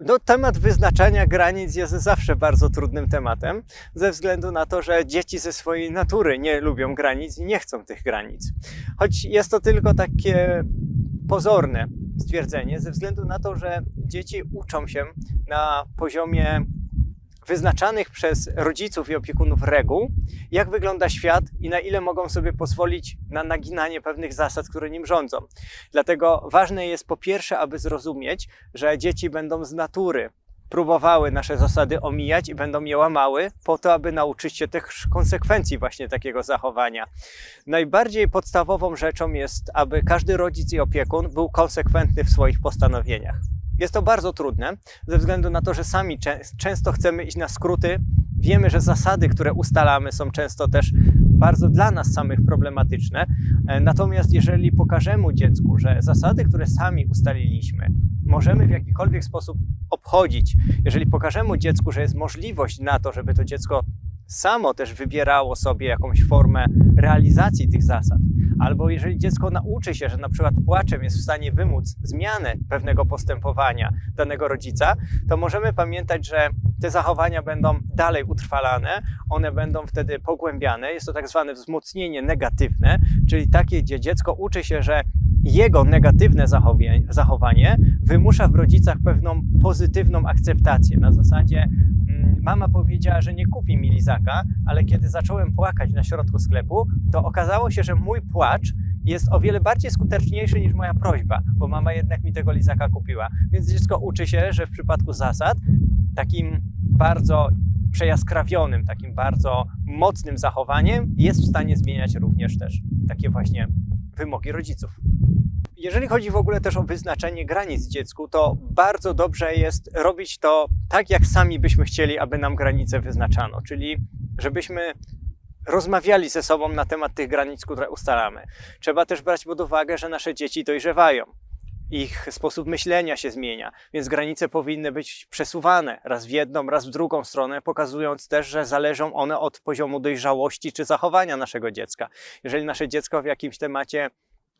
No, temat wyznaczania granic jest zawsze bardzo trudnym tematem, ze względu na to, że dzieci ze swojej natury nie lubią granic i nie chcą tych granic. Choć jest to tylko takie pozorne stwierdzenie, ze względu na to, że dzieci uczą się na poziomie wyznaczanych przez rodziców i opiekunów reguł, jak wygląda świat i na ile mogą sobie pozwolić na naginanie pewnych zasad, które nim rządzą. Dlatego ważne jest po pierwsze, aby zrozumieć, że dzieci będą z natury próbowały nasze zasady omijać i będą je łamały, po to, aby nauczyć się tych konsekwencji właśnie takiego zachowania. Najbardziej podstawową rzeczą jest, aby każdy rodzic i opiekun był konsekwentny w swoich postanowieniach. Jest to bardzo trudne, ze względu na to, że sami czę- często chcemy iść na skróty. Wiemy, że zasady, które ustalamy, są często też bardzo dla nas samych problematyczne. E, Natomiast jeżeli pokażemy dziecku, że zasady, które sami ustaliliśmy, możemy w jakikolwiek sposób obchodzić, jeżeli pokażemy dziecku, że jest możliwość na to, żeby to dziecko samo też wybierało sobie jakąś formę realizacji tych zasad, albo jeżeli dziecko nauczy się, że na przykład płaczem jest w stanie wymóc zmianę pewnego postępowania danego rodzica, to możemy pamiętać, że te zachowania będą dalej utrwalane, one będą wtedy pogłębiane. Jest to tak zwane wzmocnienie negatywne, czyli takie, gdzie dziecko uczy się, że jego negatywne zachowanie wymusza w rodzicach pewną pozytywną akceptację. Na zasadzie mama powiedziała, że nie kupi mi lizaka, ale kiedy zacząłem płakać na środku sklepu, to okazało się, że mój płacz jest o wiele bardziej skuteczniejszy niż moja prośba, bo mama jednak mi tego lizaka kupiła. Więc dziecko uczy się, że w przypadku zasad takim bardzo przejaskrawionym, takim bardzo mocnym zachowaniem jest w stanie zmieniać również też takie właśnie wymogi rodziców. Jeżeli chodzi w ogóle też o wyznaczenie granic dziecku, to bardzo dobrze jest robić to tak, jak sami byśmy chcieli, aby nam granice wyznaczano, czyli żebyśmy rozmawiali ze sobą na temat tych granic, które ustalamy. Trzeba też brać pod uwagę, że nasze dzieci dojrzewają. Ich sposób myślenia się zmienia, więc granice powinny być przesuwane raz w jedną, raz w drugą stronę, pokazując też, że zależą one od poziomu dojrzałości czy zachowania naszego dziecka. Jeżeli nasze dziecko w jakimś temacie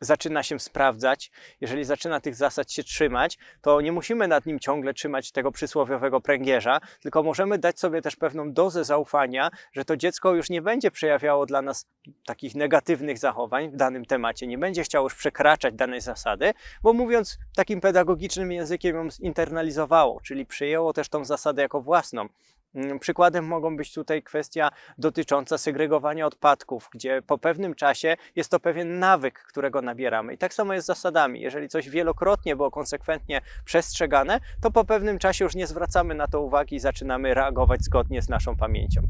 zaczyna się sprawdzać, jeżeli zaczyna tych zasad się trzymać, to nie musimy nad nim ciągle trzymać tego przysłowiowego pręgierza, tylko możemy dać sobie też pewną dozę zaufania, że to dziecko już nie będzie przejawiało dla nas takich negatywnych zachowań w danym temacie, nie będzie chciało już przekraczać danej zasady, bo mówiąc takim pedagogicznym językiem ją zinternalizowało, czyli przyjęło też tą zasadę jako własną. Mm, Przykładem mogą być tutaj kwestia dotycząca segregowania odpadków, gdzie po pewnym czasie jest to pewien nawyk, którego nabieramy. I tak samo jest z zasadami. Jeżeli coś wielokrotnie było konsekwentnie przestrzegane, to po pewnym czasie już nie zwracamy na to uwagi i zaczynamy reagować zgodnie z naszą pamięcią.